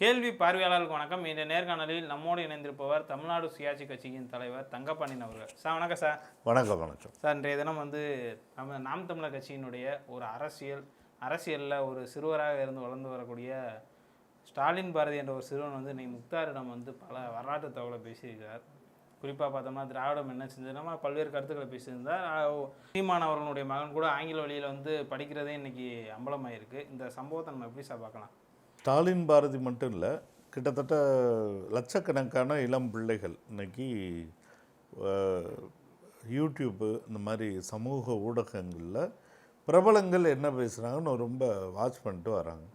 கேள்வி பார்வையாளர்களுக்கு வணக்கம். இந்த நேர்காணலில் நம்மோடு இணைந்திருப்பவர் தமிழ்நாடு சுயாட்சி கட்சியின் தலைவர் தங்கப்பாண்டியன் அவர்கள். சார் வணக்கம் சார். வணக்கம் வணக்கம். சார் இன்றைய தினம் வந்து நம்ம நாம் தமிழர் கட்சியினுடைய ஒரு அரசியல் அரசியலில் ஒரு சிறுவராக இருந்து வளர்ந்து வரக்கூடிய ஸ்டாலின் பாரதி என்ற ஒரு சிறுவன் வந்து இன்னைக்கு முக்தாரிடம் வந்து பல வரலாற்று தகவலை பேசியிருக்கிறார் குறிப்பாக பார்த்தோம்னா திராவிடம் என்ன செஞ்சதுன்னா பல்வேறு கருத்துக்களை பேசியிருந்தார். சீமான் அவர்களுடைய மகன் கூட ஆங்கில வழியில் வந்து படிக்கிறதே இன்னைக்கு அம்பலமாயிருக்கு. இந்த சம்பவத்தை நம்ம எப்படி சார் பார்க்கலாம்? ஸ்டாலின் பாரதி மட்டும் இல்லை கிட்டத்தட்ட லட்சக்கணக்கான இளம் பிள்ளைகள் இன்னைக்கு யூடியூப்பு இந்த மாதிரி சமூக ஊடகங்களில் பிரபலங்கள் என்ன பேசுகிறாங்கன்னு ரொம்ப வாட்ச் பண்ணிட்டு வராங்க.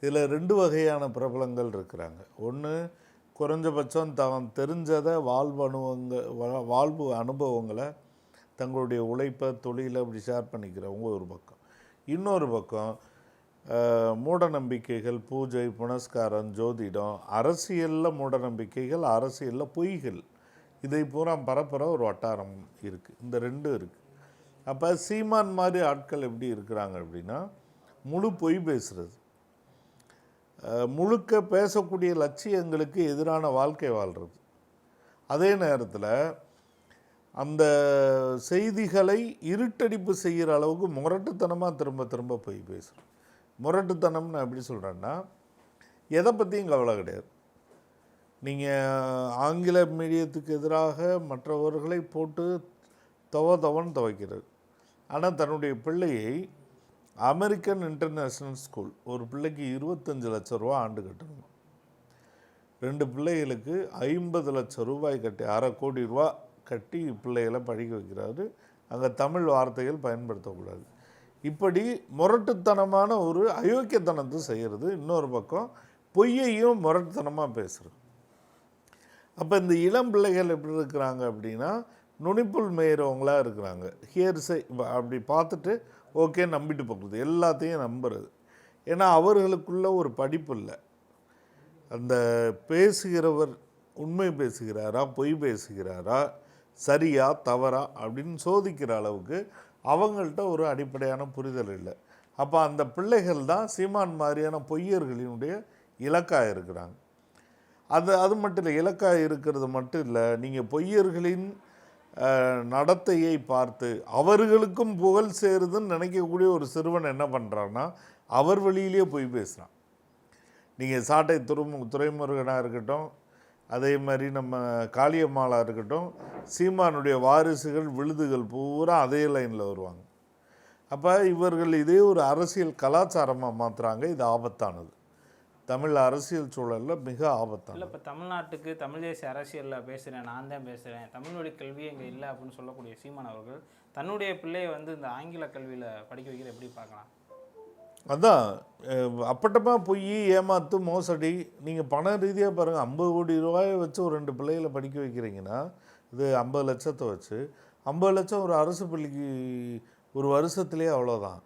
இதில் ரெண்டு வகையான பிரபலங்கள் இருக்கிறாங்க. ஒன்று குறைஞ்சபட்சம் தான் தெரிஞ்சதை வாழ்வு அனுபவங்க வா- வாழ்வு அனுபவங்களை தங்களுடைய உழைப்பை தொழிலை அப்படி ஷேர் பண்ணிக்கிறவங்க ஒரு பக்கம். இன்னொரு பக்கம் மூட நம்பிக்கைகள் பூஜை புனஸ்காரம் ஜோதிடம் அரசியலில் மூட நம்பிக்கைகள் அரசியலில் பொய்கள். இதை பூரா பரப்புகிற ஒரு வட்டாரம் இருக்குது இந்த ரெண்டும் இருக்குது அப்போ சீமான் மாதிரி ஆட்கள் எப்படி இருக்கிறாங்க அப்படின்னா முழு பொய் பேசுகிறது முழுக்க பேசக்கூடிய லட்சியங்களுக்கு எதிரான வாழ்க்கை வாழ்கிறது அதே நேரத்தில் அந்த செய்திகளை இருட்டடிப்பு செய்கிற அளவுக்கு முரட்டுத்தனமாக திரும்ப திரும்ப போய் பேசுகிறோம் முரட்டுத்தனம்னு எப்படி சொல்கிறேன்னா எதை பற்றியும் கவலை கிடையாது. நீங்கள் ஆங்கில மீடியத்துக்கு எதிராக மற்றவர்களை போட்டு தவ தவன்னு துவைக்கிறது. ஆனால் தன்னுடைய பிள்ளையை அமெரிக்கன் இன்டர்நேஷ்னல் ஸ்கூல் ஒரு பிள்ளைக்கு இருபத்தஞ்சு லட்ச ரூபா ஆண்டு கட்டணும். ரெண்டு பிள்ளைகளுக்கு ஐம்பது லட்சம் ரூபாய் கட்டி அரை கோடி ரூபா கட்டி பிள்ளைகளை படிக்க வைக்கிறாரு. அங்கே தமிழ் வார்த்தைகள் பயன்படுத்தக்கூடாது. இப்படி முரட்டுத்தனமான ஒரு அயோக்கியத்தனத்தை செய்கிறது இன்னொரு பக்கம் பொய்யையும் முரட்டுத்தனமாக பேசுகிறது அப்போ இந்த இளம் பிள்ளைகள் எப்படி இருக்கிறாங்க அப்படின்னா நுனிப்புல் மேயிறவங்களாக இருக்கிறாங்க. ஹியர்ஸை அப்படி பார்த்துட்டு ஓகே நம்பிட்டு போகிறது எல்லாத்தையும் நம்புறது. ஏன்னா அவர்களுக்குள்ள ஒரு படிப்பு இல்லை. அந்த பேசுகிறவர் உண்மை பேசுகிறாரா பொய் பேசுகிறாரா சரியா தவறா அப்படின்னு சோதிக்கிற அளவுக்கு அவங்கள்ட்ட ஒரு அடிப்படையான புரிதல் இல்லை. அப்போ அந்த பிள்ளைகள் தான் சீமான் மாதிரியான பொய்யர்களினுடைய இலக்காக இருக்கிறாங்க. அது அது மட்டும் இல்லை இலக்காக இருக்கிறது மட்டும் இல்லை நீங்கள் பொய்யர்களின் நடத்தையை பார்த்து அவர்களுக்கும் புகழ் சேருதுன்னு நினைக்கக்கூடிய ஒரு சிறுவன் என்ன பண்ணுறான்னா அவர் வழியிலேயே போய் பேசுகிறான் நீங்கள் சாட்டை துறைமு துறைமுருகனாக இருக்கட்டும் அதே மாதிரி நம்ம காளியம்மாளாக இருக்கட்டும் சீமானுடைய வாரிசுகள் விழுதுகள் பூரா அதே லைனில் வருவாங்க. அப்போ இவர்கள் இதே ஒரு அரசியல் கலாச்சாரமாக மாற்றுறாங்க இது ஆபத்தானது. தமிழ் அரசியல் சூழலில் மிக ஆபத்தான இல்லை இப்போ தமிழ்நாட்டுக்கு தமிழ் தேசிய அரசியலில் பேசுகிறேன் நான் தான் பேசுகிறேன் தமிழ் கல்வி இங்கே இல்லை அப்படின்னு சொல்லக்கூடிய சீமான் அவர்கள் தன்னுடைய பிள்ளையை வந்து இந்த ஆங்கில கல்வியில் படிக்க வைக்கிற எப்படி பார்க்கலாம்? அதான் அப்பட்டமாக பொய் ஏமாத்து மோசடி நீங்கள் பண ரீதியாக பாருங்கள் ஐம்பது கோடி ரூபாயை வச்சு ஒரு ரெண்டு பிள்ளைகளை படிக்க வைக்கிறீங்கன்னா இது ஐம்பது லட்சத்தை வச்சு ஐம்பது லட்சம் ஒரு அரசு பள்ளிக்கு ஒரு வருஷத்துலேயே அவ்வளோதான்.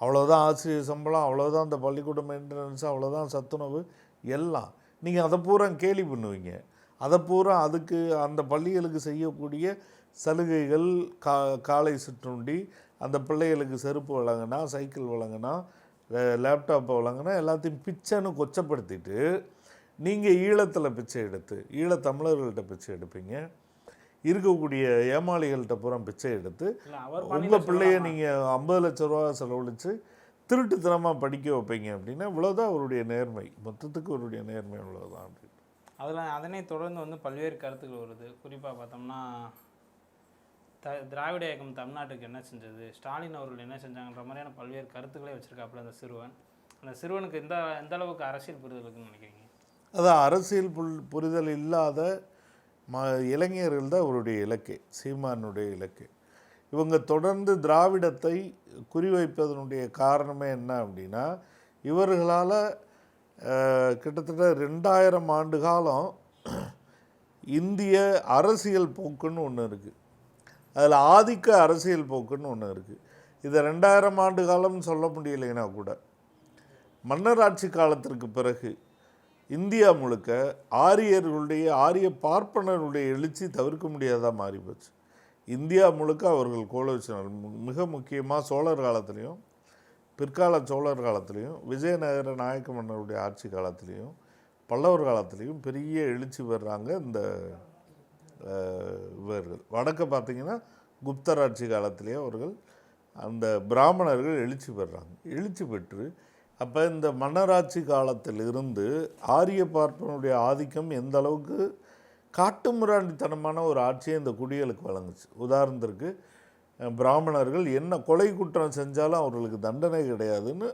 அவ்வளோதான் ஆசிரியர் சம்பளம் அவ்வளோதான் அந்த பள்ளிக்கூட மெயின்டெனன்ஸ் அவ்வளோதான் சத்துணவு எல்லாம். நீங்கள் அதை பூரா கேலி பண்ணுவீங்க. அதை பூரா அதுக்கு அந்த பள்ளிகளுக்கு செய்யக்கூடிய சலுகைகள் கா காலை சுற்றுண்டி அந்த பிள்ளைகளுக்கு செருப்பு வழங்கினா சைக்கிள் வழங்கினா லேப்டாப் வழங்கினா எல்லாத்தையும் பிச்சைன்னு கொச்சப்படுத்திட்டு நீங்கள் ஈழத்தில் பிச்சை எடுத்து ஈழத் தமிழர்கள்ட்ட பிச்சை எடுப்பீங்க. இருக்கக்கூடிய ஏமாளிகள்கிட்ட பூரா பிச்சை எடுத்து உங்கள் பிள்ளைய? நீங்கள் ஐம்பது லட்ச ரூபா செலவழித்து திருட்டுத்தனமாக படிக்க வைப்பீங்க அப்படின்னா இவ்வளோதான் அவருடைய நேர்மை. மொத்தத்துக்கு அவருடைய நேர்மை இவ்வளோதான் அப்படின்னு. அதில் அதனை தொடர்ந்து வந்து பல்வேறு கருத்துக்கள் வருது. குறிப்பாக பார்த்தோம்னா த திராவிட இயக்கம் தமிழ்நாட்டுக்கு என்ன செஞ்சது? ஸ்டாலின் அவர்கள் என்ன செஞ்சாங்கன்ற மாதிரியான பல்வேறு கருத்துக்களே வச்சிருக்காப்புல அந்த சிறுவன். அந்த சிறுவனுக்கு இந்த எந்த அளவுக்கு அரசியல் புரிதல் இருக்குன்னு நினைக்கிறீங்க? அதான் அரசியல் புல் புரிதல் இல்லாத ம இளைஞர்கள் தான் அவருடைய இலக்கு சீமானுடைய இலக்கு. இவங்க தொடர்ந்து திராவிடத்தை குறிவைப்பதனுடைய காரணமே என்ன அப்படின்னா இவர்களால் கிட்டத்தட்ட ரெண்டாயிரம் ஆண்டு காலம் இந்திய அரசியல் போக்குன்னு ஒன்று இருக்குது அதில் ஆதிக்க அரசியல் போக்குன்னு ஒன்று இருக்குது. இதை ரெண்டாயிரம் ஆண்டு காலம்னு சொல்ல முடியலைன்னா கூட மன்னராட்சி காலத்திற்கு பிறகு இந்தியா முழுக்க ஆரியர்களுடைய ஆரிய பார்ப்பனருடைய எழுச்சி தவிர்க்க முடியாததாக மாறி போச்சு. இந்தியா முழுக்க அவர்கள் கோலோச்சினர். மிக முக்கியமாக சோழர் காலத்துலேயும் பிற்கால சோழர் காலத்துலேயும் விஜயநகர நாயக்க மன்னருடைய ஆட்சி காலத்துலேயும் பல்லவர் காலத்துலேயும் பெரிய எழுச்சி பெறுறாங்க இந்த இவர்கள் வடக்க பார்த்தீங்கன்னா குப்தர் ஆட்சி காலத்திலேயே அவர்கள் அந்த பிராமணர்கள் எழுச்சி பெறுறாங்க எழுச்சி பெற்று அப்போ இந்த மன்னராட்சி காலத்தில் இருந்து ஆரிய பார்ப்பனுடைய ஆதிக்கம் எந்த அளவுக்கு காட்டுமிராண்டித்தனமான ஒரு ஆட்சியை இந்த குடிகளுக்கு வழங்குச்சு. உதாரணத்திற்கு பிராமணர்கள் என்ன கொலை குற்றம் செஞ்சாலும் அவர்களுக்கு தண்டனை கிடையாதுன்னு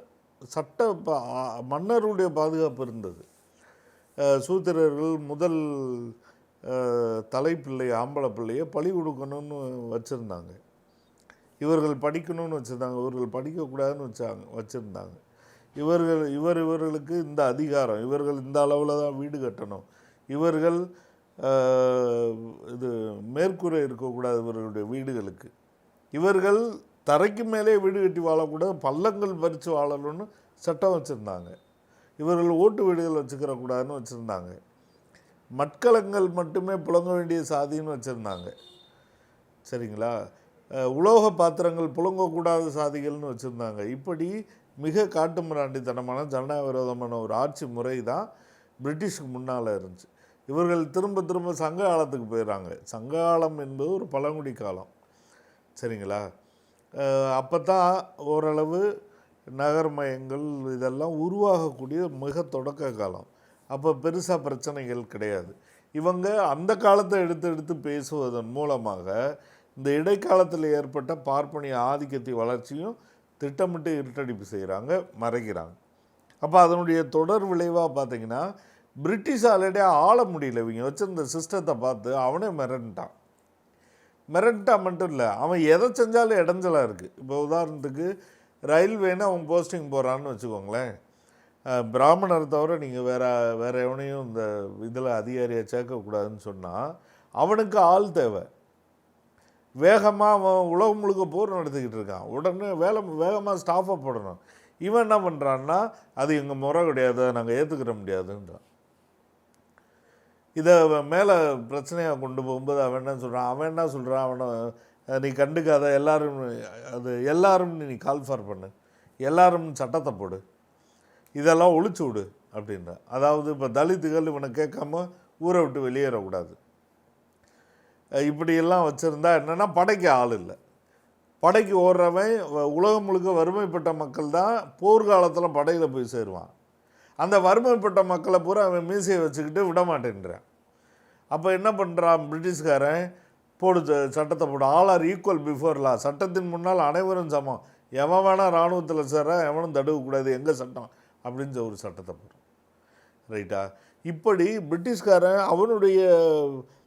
சட்ட மன்னருடைய பாதுகாப்பு இருந்தது. சூத்திரர்கள் முதல் தலைப்பிள்ளைய ஆம்பளை பிள்ளையை பழி கொடுக்கணும்னு வச்சுருந்தாங்க. இவர்கள் படிக்கணும்னு வச்சுருந்தாங்க. இவர்கள் படிக்கக்கூடாதுன்னு வச்சாங்க வச்சுருந்தாங்க. இவர்கள் இவர் இவர்களுக்கு இந்த அதிகாரம் இவர்கள் இந்த அளவில் தான் வீடு கட்டணும். இவர்கள் இது மேற்கூரை இருக்கக்கூடாது இவர்களுடைய வீடுகளுக்கு. இவர்கள் தரைக்கு மேலே வீடு கட்டி வாழக்கூடாது பள்ளங்கள் பறித்து வாழணும்னு சட்டம் வச்சுருந்தாங்க. இவர்கள் ஓட்டு வீடுகள் வச்சுக்கிறக்கூடாதுன்னு வச்சுருந்தாங்க. மட்கலங்கள் மட்டுமே புழங்க வேண்டிய சாதின்னு வச்சுருந்தாங்க. சரிங்களா? உலோக பாத்திரங்கள் புழங்கக்கூடாத சாதிகள்னு வச்சுருந்தாங்க. இப்படி மிக காட்டுமிராண்டித்தனமான ஜனநாயக விரோதமான ஒரு ஆட்சி முறை தான் பிரிட்டிஷ்க்கு முன்னால் இருந்துச்சு. இவர்கள் திரும்ப திரும்ப சங்க காலத்துக்கு போயிடுறாங்க சங்க காலம் என்பது ஒரு பழங்குடி காலம். சரிங்களா? அப்போ தான் ஓரளவு நகர்மயங்கள் இதெல்லாம் உருவாகக்கூடிய மிக தொடக்க காலம். அப்போ பெருசாக பிரச்சனைகள் கிடையாது. இவங்க அந்த காலத்தை எடுத்து எடுத்து பேசுவதன் மூலமாக இந்த இடைக்காலத்தில் ஏற்பட்ட பார்ப்பனிய ஆதிக்கத்தை வளர்ச்சியும் திட்டமிட்டு இருட்டடிப்பு செய்கிறாங்க மறைக்கிறாங்க. அப்போ அதனுடைய தொடர் விளைவாக பார்த்தீங்கன்னா பிரிட்டிஷ் ஆல்ரெடி ஆள முடியல இவங்க வச்சுருந்த சிஸ்டத்தை பார்த்து அவனே மிரண்டான். மிரண்டான் மட்டும் இல்லை அவன் எதை செஞ்சாலும் இடைஞ்சலாக இருக்குது இப்போ உதாரணத்துக்கு ரயில்வேன்னு அவன் போஸ்டிங் போகிறான்னு வச்சுக்கோங்களேன். பிராமணரை தவிர நீங்கள் வேற வேற எவனையும் இந்த இதில் அதிகாரியை சேர்க்கக்கூடாதுன்னு சொன்னால் அவனுக்கு ஆள் தேவை. வேகமாக அவன் உலகம் முழுக்க போர் நடத்திக்கிட்டு இருக்கான். உடனே வேலை வேகமாக ஸ்டாஃபை போடணும். இவன் என்ன பண்ணுறான்னா அது எங்கள் முறை கிடையாது நாங்கள் ஏற்றுக்கிற முடியாதுன்றான். இதை மேலே பிரச்சனையாக கொண்டு போகும்போது அவன் என்ன சொல்கிறான் அவன் என்ன சொல்கிறான் அவனை நீ கண்டுக்காத எல்லாரும் அது எல்லாரும் நீ கால்ஃபார் பண்ணு. எல்லாரும் சட்டத்தை போடு. இதெல்லாம் ஒழிச்சு விடு அப்படின்ற. அதாவது இப்போ தலித்துகள் இவனை கேட்காம ஊரை விட்டு வெளியேறக்கூடாது. இப்படியெல்லாம் வச்சுருந்தா என்னென்னா படைக்கு ஆள் இல்லை. படைக்கு ஓடுறவன் உலகம் முழுக்க வறுமைப்பட்ட மக்கள் தான் போர்க்காலத்தில் படையில் போய் சேருவான். அந்த வறுமைப்பட்ட மக்களை பூரா அவன் மீசையை வச்சுக்கிட்டு விட மாட்டேன்றான். அப்போ என்ன பண்ணுறான் பிரிட்டிஷ்காரன்? போடு சட்டத்தை போடு. All are equal before law சட்டத்தின் முன்னால் அனைவரும் சமம். எவன் வேணால் இராணுவத்தில் சேர எவனும் தடுக்கக்கூடாது. எங்கள் சட்டம்? அப்படின்ற ஒரு சட்டத்தை போடுறான் ரைட்டா? இப்படி பிரிட்டிஷ்காரன் அவனுடைய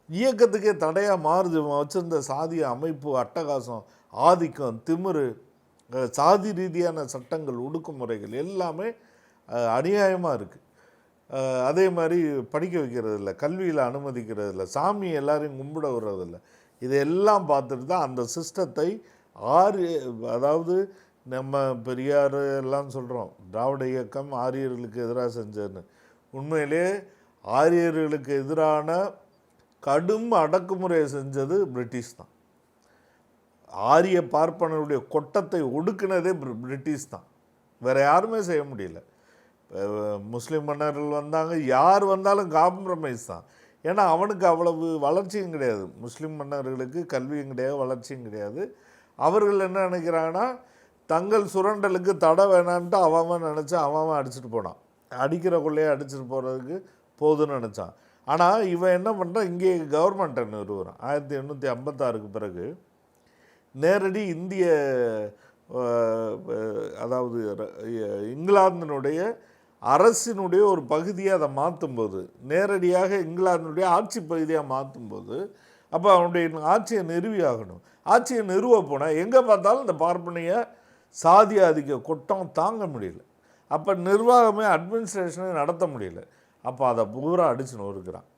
இயக்கத்துக்கே தடையாக மாறுது. வச்சுருந்த சாதிய அமைப்பு அட்டகாசம் ஆதிக்கம் திமிரு சாதி ரீதியான சட்டங்கள் ஒடுக்குமுறைகள் எல்லாமே அநியாயமாக இருக்குது அதே மாதிரி படிக்க வைக்கிறது இல்லை கல்வியில் அனுமதிக்கிறது இல்லை சாமி எல்லாரையும் கும்பிட விடுறதில்ல. இதையெல்லாம் பார்த்துட்டு தான் அந்த சிஸ்டத்தை ஆறு அதாவது நம்ம பெரியார் எல்லாம் சொல்கிறோம் திராவிட இயக்கம் ஆரியர்களுக்கு எதிராக செஞ்சதுன்னு. உண்மையிலே ஆரியர்களுக்கு எதிரான கடும் அடக்குமுறையை செஞ்சது பிரிட்டிஷ் தான். ஆரிய பார்ப்பனருடைய கொட்டத்தை ஒடுக்குனதே பிரிட்டிஷ் தான். வேறு யாருமே செய்ய முடியல. முஸ்லீம் மன்னர்கள் வந்தாங்க யார் வந்தாலும் காம்ப்ரமைஸ் தான். ஏன்னா அவனுக்கு அவ்வளவு வளர்ச்சியும் கிடையாது. முஸ்லீம் மன்னர்களுக்கு கல்வியும் கிடையாது வளர்ச்சியும் கிடையாது. அவர்கள் என்ன நினைக்கிறாங்கன்னா தங்கள் சுரண்டலுக்கு தடை வேணான்ட்டு அவன் நினச்சா அவன் அடிச்சுட்டு போனான். அடிக்கிற கொள்ளையை அடிச்சுட்டு போகிறதுக்கு போதும்னு நினச்சான். ஆனால் இவன் என்ன பண்ணுறான் இங்கே கவர்மெண்ட்டை நிறுவனம் ஆயிரத்தி எண்ணூற்றி ஐம்பத்தாறுக்கு பிறகு நேரடி இந்திய அதாவது இங்கிலாந்தினுடைய அரசினுடைய ஒரு பகுதியை அதை மாற்றும்போது நேரடியாக இங்கிலாந்தினுடைய ஆட்சி பகுதியாக மாற்றும்போது அப்போ அவனுடைய ஆட்சியை நிறுவி ஆகணும் ஆட்சியை நிறுவ போனால் எங்கே பார்த்தாலும் இந்த பார்ப்பனையை சாதி ஆதிக்க கொட்டம் தாங்க முடியல. அப்போ நிர்வாகமே அட்மினிஸ்ட்ரேஷனே நடத்த முடியல. அப்போ அதை பூரா அடிச்சு நொறுக்கிறான்.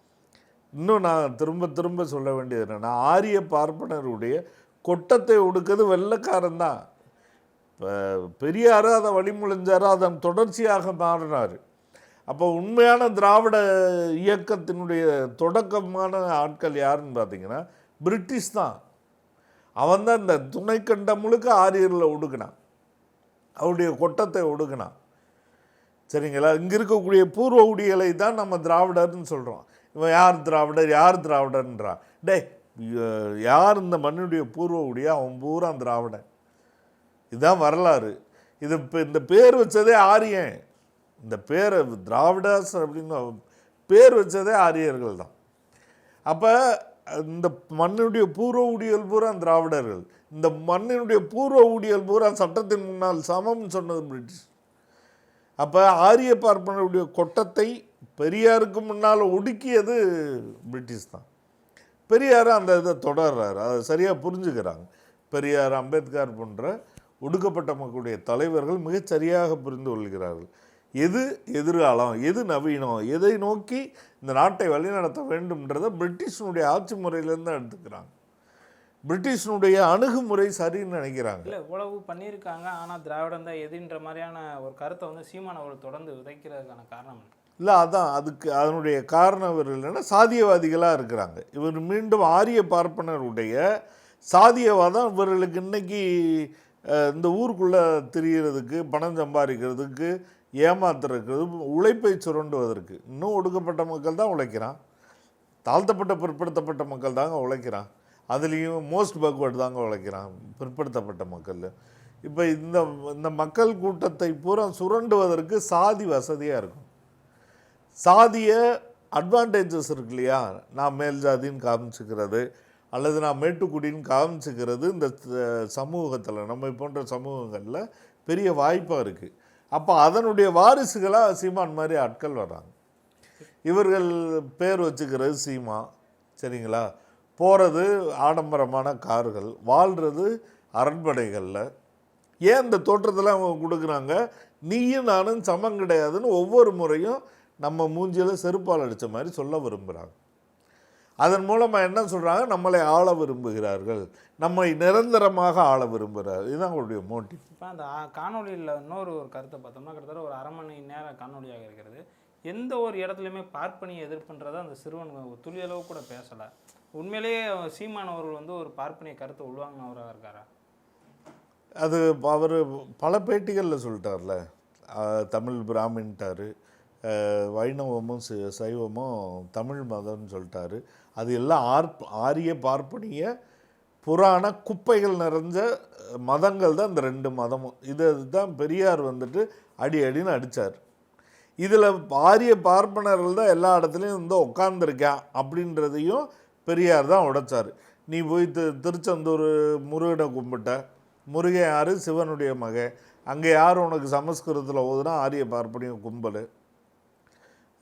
இன்னும் நான் திரும்ப திரும்ப சொல்ல வேண்டியது என்னென்னா ஆரிய பார்ப்பனருடைய கொட்டத்தை ஒடுக்கிறது வெள்ளைக்காரன் தான். இப்போ பெரியார் அதை வழிமொழிஞ்சார் அதன் தொடர்ச்சியாக மாறினார். அப்போ உண்மையான திராவிட இயக்கத்தினுடைய தொடக்கமான ஆட்கள் யாருன்னு பார்த்தீங்கன்னா பிரிட்டிஷ் தான். அவன் தான் இந்த துணைக்கண்டம் முழுக்க ஆரியரில் ஒடுக்கினான். அவருடைய கொட்டத்தை ஒடுக்கினான் சரிங்களா? இங்கே இருக்கக்கூடிய பூர்வ குடிகளை தான் நம்ம திராவிடர்னு சொல்கிறோம் இவன் யார் திராவிடர்? யார் திராவிடர்ன்றான் டேய் யார் இந்த மண்ணுடைய பூர்வ குடியா அவன் பூரா திராவிடன். இதுதான் வரலாறு. இது இப்போ இந்த பேர் வச்சதே ஆரியன். இந்த பேரை திராவிடாஸ் அப்படின்னு பேர் வச்சதே ஆரியர்கள் தான் அப்போ இந்த மண்ணுடைய பூர்வ ஊடியல் பூரா திராவிடர்கள். இந்த மண்ணினுடைய பூர்வ ஊடியல் பூரா சட்டத்தின் முன்னால் சமம்னு சொன்னது பிரிட்டிஷ். அப்போ ஆரிய பார்ப்பனருடைய கொட்டத்தை பெரியாருக்கு முன்னால் ஒடுக்கியது பிரிட்டிஷ் தான். பெரியார் அந்த இதை தொடர்றாரு. அதை சரியாக புரிஞ்சுக்கிறாங்க. பெரியார் அம்பேத்கர் போன்ற ஒடுக்கப்பட்ட மக்களுடைய தலைவர்கள் மிகச் சரியாக புரிந்து கொள்கிறார்கள். எது எதிர்காலம்? எது நவீனம்? எதை நோக்கி இந்த நாட்டை வழிநடத்த வேண்டும்ன்றதை பிரிட்டிஷனுடைய ஆட்சி முறையிலேருந்து தான் எடுத்துக்கிறாங்க. பிரிட்டிஷனுடைய அணுகுமுறை சரின்னு நினைக்கிறாங்க. இல்லை இவ்வளவு பண்ணியிருக்காங்க. ஆனால் திராவிடம் தான் எதுன்ற மாதிரியான ஒரு கருத்தை வந்து சீமான் அவர்கள் தொடர்ந்து விதைக்கிறதுக்கான காரணம்? இல்லை அதான் அதுக்கு அதனுடைய காரணம் இவர் இல்லைன்னா சாதியவாதிகளாக இருக்கிறாங்க. இவர் மீண்டும் ஆரிய பார்ப்பனருடைய சாதியவாதம் இவர்களுக்கு இன்னைக்கு அஹ், இந்த ஊருக்குள்ளே திரிகிறதுக்கு பணம் சம்பாதிக்கிறதுக்கு ஏமாத்துறதுக்கு உழைப்பை சுரண்டுவதற்கு இன்னும் ஒடுக்கப்பட்ட மக்கள் தான் உழைக்கிறான். தாழ்த்தப்பட்ட பிற்படுத்தப்பட்ட மக்கள் தாங்க உழைக்கிறான். அதுலேயும் மோஸ்ட் பேக்வேர்டு தாங்க உழைக்கிறான் பிற்படுத்தப்பட்ட மக்கள். இப்போ இந்த இந்த மக்கள் கூட்டத்தை பூரா சுரண்டுவதற்கு சாதி வசதியாக இருக்கும். சாதிய அட்வான்டேஜஸ் இருக்கு இல்லையா? நான் மேல் ஜாதின்னு காமிச்சுக்கிறது அல்லது நான் மேட்டுக்குடின்னு காமிச்சுக்கிறது இந்த சமூகத்தில் நம்ம போன்ற சமூகங்களில் பெரிய வாய்ப்பாக இருக்குது அப்போ அதனுடைய வாரிசுகளாக சீமான் மாதிரி ஆட்கள் வர்றாங்க. இவர்கள் பேர் வச்சுக்கிறது சீமா சரிங்களா? போகிறது ஆடம்பரமான கார்கள் வாழ்கிறது அரண்மனைகளில். ஏன் இந்த தோற்றத்தில் அவங்க கொடுக்குறாங்க? நீயும் நானும் சமம் கிடையாதுன்னு ஒவ்வொரு முறையும் நம்ம மூஞ்சியில் செருப்பால் அடித்த மாதிரி சொல்ல விரும்புகிறாங்க அதன் மூலமாக என்ன சொல்கிறாங்க நம்மளை ஆள விரும்புகிறார்கள். நம்மை நிரந்தரமாக ஆள விரும்புகிறார் இதுதான் அவங்களுடைய மோட்டிவ் இப்போ அந்த காணொலியில் காணொளியில் இன்னொரு ஒரு கருத்தை பார்த்தோம்னா கிட்டத்தட்ட ஒரு அரை மணி நேரம் காணொளியாக இருக்கிறது. எந்த ஒரு இடத்துலையுமே பார்ப்பனியை எதிர்ப்புன்றதை அந்த சிறுவன் துளியளவு கூட பேசலை. உண்மையிலேயே சீமான் அவர்கள் வந்து ஒரு பார்ப்பனிய கருத்தை உள்வாங்கினவராக இருக்காரா? அது அவர் பல பேட்டிகளில் சொல்லிட்டார்ல. தமிழ் பிராமின்ட்டார். வைணவமும் சைவமும் தமிழ் மதம்னு சொல்லிட்டாரு. அது எல்லாம் ஆர்ப் ஆரிய பார்ப்பனிய புராண குப்பைகள் நிறைஞ்ச மதங்கள் தான் இந்த ரெண்டு மதமும். இது தான் பெரியார் வந்துட்டு அடி அடின்னு அடித்தார் இதில் ஆரிய பார்ப்பனர்கள் தான் எல்லா இடத்துலையும் வந்து உட்காந்துருக்கேன் அப்படின்றதையும் பெரியார் தான் உடைச்சார். நீ போய் தி திருச்செந்தூர் முருகனை கும்பிட்ட. முருகன் யார்? சிவனுடைய மகன். அங்கே யார் உனக்கு சமஸ்கிருதத்தில் ஓதுனா ஆரிய பார்ப்பனிய கும்பல்.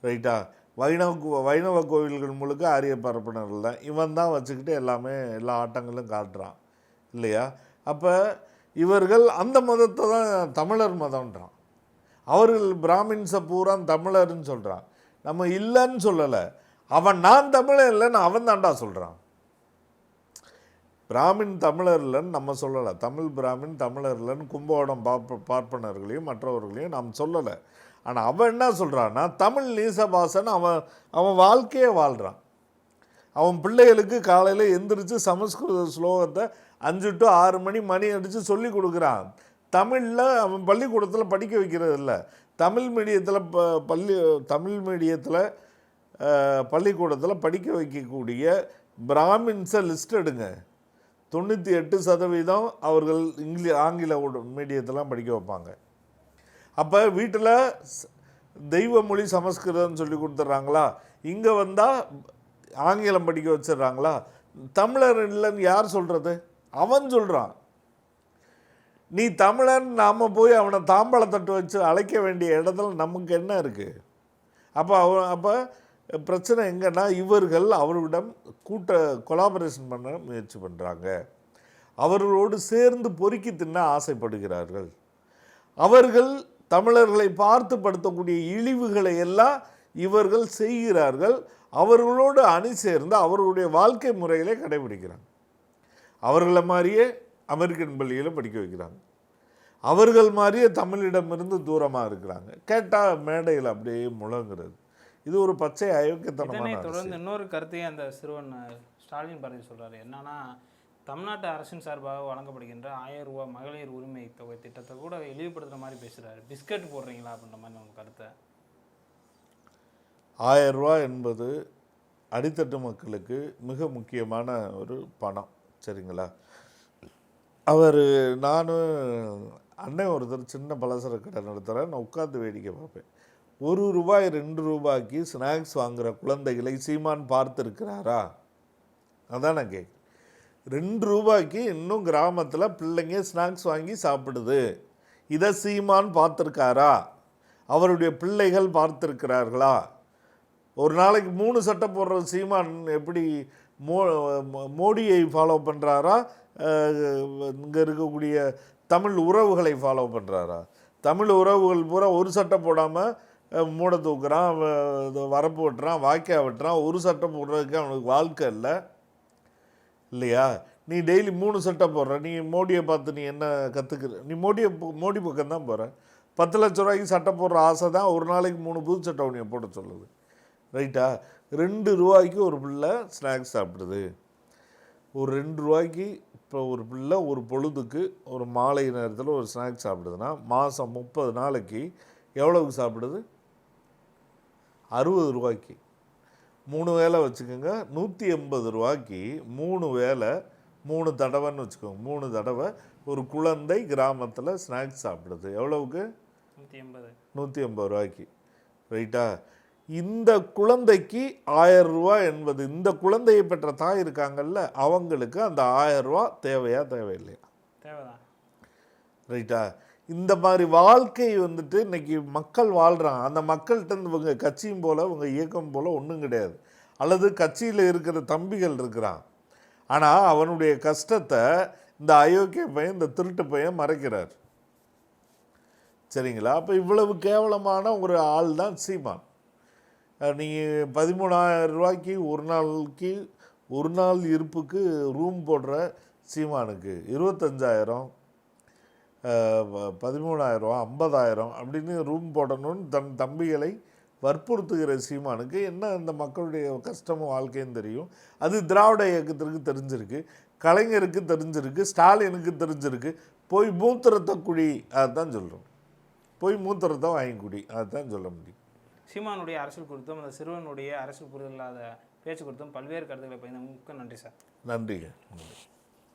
ரைட்டா வைணவ கோ- வைணவ கோவில்கள் முழுக்க ஆரிய பார்ப்பனர்கள் தான் இவன் தான் வச்சுக்கிட்டு எல்லாமே எல்லா ஆட்டங்களும் காட்டுறான். இல்லையா? அப்போ இவர்கள் அந்த மதத்தை தான் தமிழர் மதம்ன்றான். அவர்கள் பிராமின்ஸை பூரா தமிழர்னு சொல்கிறான் நம்ம இல்லைன்னு சொல்லலை. அவன் நான் தமிழன் இல்லைன்னு அவன் தான்டா சொல்கிறான் பிராமின் தமிழர் இல்லைன்னு நம்ம சொல்லலை. தமிழ் பிராமின் தமிழர் இல்லைன்னு கும்பகோணம் பார்ப்ப பார்ப்பனர்களையும் மற்றவர்களையும் நாம் சொல்லலை. ஆனால் அவன் என்ன சொல்கிறான்னா தமிழ் நீசபாசன் அவன் அவன் வாழ்க்கையே வாழ்கிறான் அவன் பிள்ளைகளுக்கு காலையில் எந்திரிச்சு சமஸ்கிருத ஸ்லோகத்தை அஞ்சு டு ஆறு மணி மணி அடித்து சொல்லி கொடுக்குறான். தமிழில் அவன் பள்ளிக்கூடத்தில் படிக்க வைக்கிறது இல்லை. தமிழ் மீடியத்தில் ப பள்ளி தமிழ் மீடியத்தில் பள்ளிக்கூடத்தில் படிக்க வைக்கக்கூடிய பிராமின்ஸை லிஸ்ட் எடுங்க. தொண்ணூற்றி எட்டு சதவீதம் அவர்கள் இங்கிலீஷ் ஆங்கில மீடியத்தெல்லாம் படிக்க வைப்பாங்க. அப்போ வீட்டில் தெய்வ மொழி சமஸ்கிருதம்னு சொல்லி கொடுத்துட்றாங்களா? இங்கே வந்தால் ஆங்கிலம் படிக்க வச்சிடுறாங்களா? தமிழர் இல்லைன்னு யார் சொல்கிறது அவன் சொல்கிறான் நீ தமிழன் நாம் போய் அவனை தாம்பாளத்தட்டு வச்சு அழைக்க வேண்டிய இடத்துல நமக்கு என்ன இருக்குது அப்போ அவ அப்போ பிரச்சனை எங்கன்னா இவர்கள் அவர்களிடம் கூட்ட கொலாபரேஷன் பண்ண முயற்சி பண்ணுறாங்க அவர்களோடு சேர்ந்து பொறுக்கி தின்ன ஆசைப்படுகிறார்கள். அவர்கள் தமிழர்களை பார்த்து படுத்தக்கூடிய இழிவுகளை எல்லாம் இவர்கள் செய்கிறார்கள். அவர்களோடு அணி சேர்ந்து அவர்களுடைய வாழ்க்கை முறைகளை கடைபிடிக்கிறாங்க. அவர்களை மாதிரியே அமெரிக்கன் பள்ளியில் படிக்க வைக்கிறாங்க. அவர்கள் மாதிரியே தமிழிடமிருந்து தூரமாக இருக்கிறாங்க. கேட்டால் மேடையில் அப்படியே முழங்குறது. இது ஒரு பச்சை அயோக்கியத்தனமான. தொடர்ந்து இன்னொரு கருத்தையும் அந்த சிறுவன் ஸ்டாலின் பாரதி சொல்றாரு. என்னன்னா தமிழ்நாட்டு அரசின் சார்பாக வழங்கப்படுகின்ற ஆயிரம் ரூபாய் மகளிர் உரிமை தொகை திட்டத்தை கூட இழிவுபடுத்துற மாதிரி பேசுறாரு. பிஸ்கட் போடுறீங்களா அப்படின்ற மாதிரி நம்ம கருத்தை? ஆயிரம் ரூபாய் என்பது அடித்தட்டு மக்களுக்கு மிக முக்கியமான ஒரு பணம். சரிங்களா? அவர் நானும் அண்ணன் ஒருத்தர் சின்ன பலசர கடை நடத்துகிறேன் நான் உட்காந்து வேடிக்கை பார்ப்பேன். ஒரு ரூபாய் ரெண்டு ரூபாய்க்கு ஸ்நாக்ஸ் வாங்குகிற குழந்தைகளை சீமான் பார்த்துருக்கிறாரா? அதான் நான் கேட்குறேன் ரெண்டு ரூபாய்க்கு இன்னும் கிராமத்தில் பிள்ளைங்க ஸ்நாக்ஸ் வாங்கி சாப்பிடுது. இதை சீமான் பார்த்துருக்காரா? அவருடைய பிள்ளைகள் பார்த்துருக்கிறார்களா? ஒரு நாளைக்கு மூணு சட்டை போடுற சீமான் எப்படி மோ மோ- மோடியை ஃபாலோ பண்ணுறாரா இங்கே இருக்கக்கூடிய தமிழ் உறவுகளை ஃபாலோ பண்ணுறாரா தமிழ் உறவுகள் பூரா ஒரு சட்டை போடாமல் மூட தூக்குறான் இது வரப்பு வெட்டுறான் வாய்க்கா வெட்டுறான் ஒரு சட்டை போடுறதுக்கு அவனுக்கு வாழ்க்கை இல்லை. இல்லையா? நீ டெய்லி மூணு சட்டை போடுற நீ மோடியை பார்த்து நீ என்ன கற்றுக்குற நீ மோடியை மோடி பக்கம் தான் போகிற பத்து லட்ச ரூபாய்க்கு சட்டை போடுற ஆசை தான் ஒரு நாளைக்கு மூணு புது சட்டை உனியை போட சொல்லுது. ரைட்டா? ரெண்டு ரூபாய்க்கு ஒரு பிள்ளை ஸ்நாக்ஸ் சாப்பிடுது. ஒரு ரெண்டு ரூபாய்க்கு இப்போ ஒரு பிள்ளை ஒரு பொழுதுக்கு ஒரு மாலை நேரத்தில் ஒரு ஸ்நாக்ஸ் சாப்பிடுதுன்னா மாதம் முப்பது நாளைக்கு எவ்வளவுக்கு சாப்பிடுது? அறுபது ரூபாய்க்கு. மூணு வேளை வச்சுக்கோங்க நூற்றி எண்பது ரூபாய்க்கு மூணு வேளை மூணு தடவைன்னு வச்சுக்கோங்க மூணு தடவை ஒரு குழந்தை கிராமத்தில் ஸ்நாக்ஸ் சாப்பிடுது. எவ்வளவுக்கு? நூற்றி எண்பது. நூற்றி எண்பது ரூபாய்க்கு. ரைட்டா? இந்த குழந்தைக்கு ஆயிரம் ரூபாய் என்பது இந்த குழந்தையை பெற்ற தாய் இருக்காங்கல்ல அவங்களுக்கு அந்த ஆயிரம் ரூபா தேவையா தேவையில்லையா? தேவைதான். ரைட்டா? இந்த மாதிரி வாழ்க்கை வந்துட்டு இன்றைக்கி மக்கள் வாழ்கிறாங்க அந்த மக்கள்கிட்ட இருந்து இவங்க கட்சியும் போல் இவங்க இயக்கம் போல் ஒன்றும் கிடையாது. அல்லது கட்சியில் இருக்கிற தம்பிகள் இருக்கிறான். ஆனால் அவனுடைய கஷ்டத்தை இந்த அயோக்கிய பையன் இந்த திருட்டு பையன் மறைக்கிறார். சரிங்களா? அப்போ இவ்வளவு கேவலமான ஒரு ஆள் தான் சீமான் நீங்கள் பதிமூணாயிரம் ரூபாய்க்கு ஒரு நாளைக்கு ஒரு நாள் இருப்புக்கு ரூம் போடுற சீமானுக்கு இருபத்தஞ்சாயிரம் பதிமூணாயிரம் ஐம்பதாயிரம் அப்படின்னு ரூம் போடணும்னு தன் தம்பிகளை வற்புறுத்துகிற சீமானுக்கு என்ன இந்த மக்களுடைய கஷ்டமும் வாழ்க்கையும் தெரியும். அது திராவிட இயக்கத்திற்கு தெரிஞ்சிருக்கு கலைஞருக்கு தெரிஞ்சிருக்கு ஸ்டாலினுக்கு தெரிஞ்சிருக்கு. போய் மூத்திரத்தை குடி அதுதான் சொல்கிறோம் போய் மூத்திரத்தை வாங்கி குடி அதுதான் சொல்ல முடியும். சீமானுடைய அரசியல் குறித்தும் அந்த சிறுவனுடைய அரசியல் புரிதல் இல்லாத பேச்சு குறித்தும் பல்வேறு கருத்துக்களை பயந்து மிக்க நன்றி சார். நன்றிங்க. நன்றி.